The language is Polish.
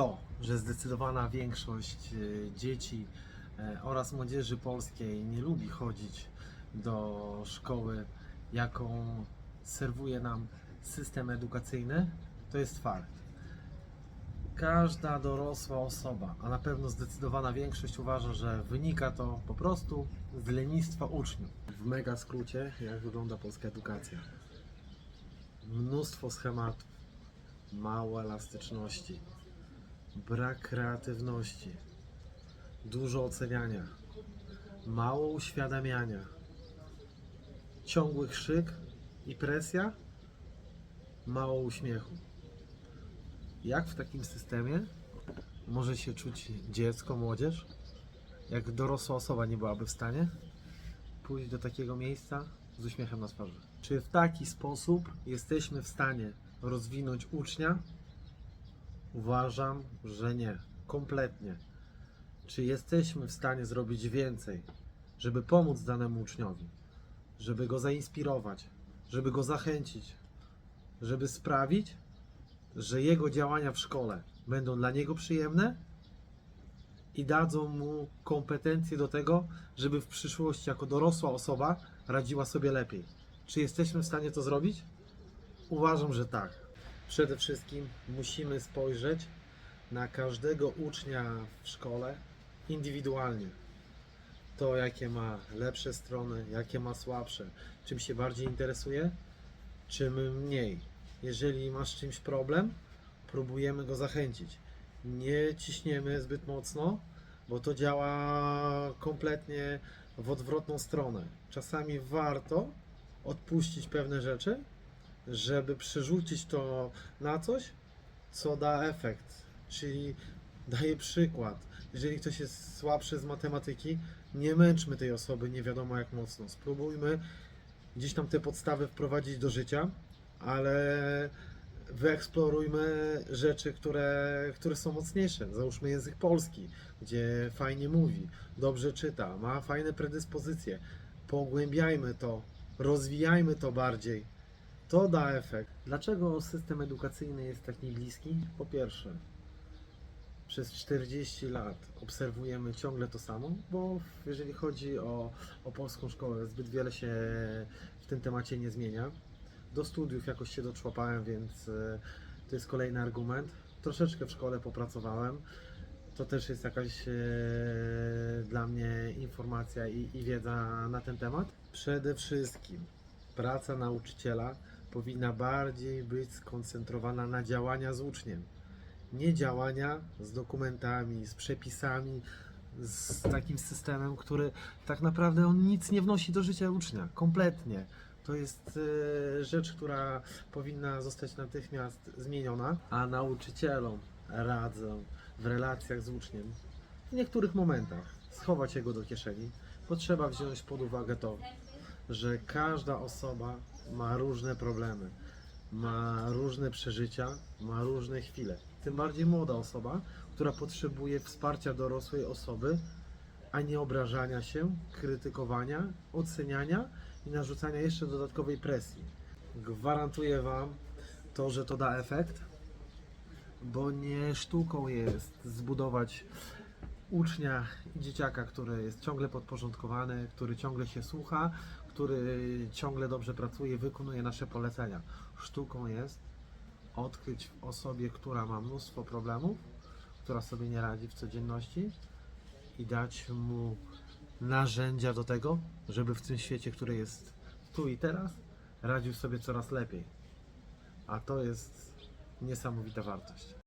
to, że zdecydowana większość e, dzieci e, oraz młodzieży polskiej nie lubi chodzić do szkoły, jaką serwuje nam system edukacyjny, to jest fakt. Każda dorosła osoba, a na pewno zdecydowana większość uważa, że wynika to po prostu z lenistwa uczniów. W mega skrócie, jak wygląda polska edukacja. Mnóstwo schematów, mało elastyczności, brak kreatywności, dużo oceniania, mało uświadamiania, ciągły krzyk i presja, mało uśmiechu. Jak w takim systemie może się czuć dziecko, młodzież? Jak dorosła osoba nie byłaby w stanie pójść do takiego miejsca z uśmiechem na twarzy? Czy w taki sposób jesteśmy w stanie rozwinąć ucznia? Uważam, że nie. Kompletnie. Czy jesteśmy w stanie zrobić więcej, żeby pomóc danemu uczniowi, żeby go zainspirować, żeby go zachęcić, żeby sprawić, że jego działania w szkole będą dla niego przyjemne i dadzą mu kompetencje do tego, żeby w przyszłości jako dorosła osoba radziła sobie lepiej. Czy jesteśmy w stanie to zrobić? Uważam, że tak. Przede wszystkim musimy spojrzeć na każdego ucznia w szkole indywidualnie. To, jakie ma lepsze strony, jakie ma słabsze, czym się bardziej interesuje, czym mniej. Jeżeli masz czymś problem, próbujemy go zachęcić. Nie ciśniemy zbyt mocno, bo to działa kompletnie w odwrotną stronę. Czasami warto odpuścić pewne rzeczy, żeby przerzucić to na coś, co da efekt. Czyli daję przykład. Jeżeli ktoś jest słabszy z matematyki, nie męczmy tej osoby nie wiadomo jak mocno. Spróbujmy gdzieś tam te podstawy wprowadzić do życia, ale wyeksplorujmy rzeczy, które, które są mocniejsze. Załóżmy język polski, gdzie fajnie mówi, dobrze czyta, ma fajne predyspozycje. Pogłębiajmy to, rozwijajmy to bardziej. To da efekt. Dlaczego system edukacyjny jest taki bliski? Po pierwsze, przez 40 lat obserwujemy ciągle to samo, bo jeżeli chodzi o, o polską szkołę, zbyt wiele się w tym temacie nie zmienia. Do studiów jakoś się doczłapałem, więc e, to jest kolejny argument. Troszeczkę w szkole popracowałem. To też jest jakaś e, dla mnie informacja i, i wiedza na ten temat. Przede wszystkim praca nauczyciela powinna bardziej być skoncentrowana na działania z uczniem nie działania z dokumentami, z przepisami, z takim systemem, który tak naprawdę on nic nie wnosi do życia ucznia. Kompletnie. To jest e, rzecz, która powinna zostać natychmiast zmieniona, a nauczycielom radzę w relacjach z uczniem w niektórych momentach schować jego do kieszeni, bo trzeba wziąć pod uwagę to, że każda osoba ma różne problemy ma różne przeżycia, ma różne chwile. Tym bardziej młoda osoba, która potrzebuje wsparcia dorosłej osoby, a nie obrażania się, krytykowania, oceniania i narzucania jeszcze dodatkowej presji. Gwarantuję Wam to, że to da efekt, bo nie sztuką jest zbudować ucznia i dzieciaka, który jest ciągle podporządkowany, który ciągle się słucha, który ciągle dobrze pracuje, wykonuje nasze polecenia. Sztuką jest odkryć w osobie, która ma mnóstwo problemów, która sobie nie radzi w codzienności i dać mu narzędzia do tego, żeby w tym świecie, który jest tu i teraz, radził sobie coraz lepiej. A to jest niesamowita wartość.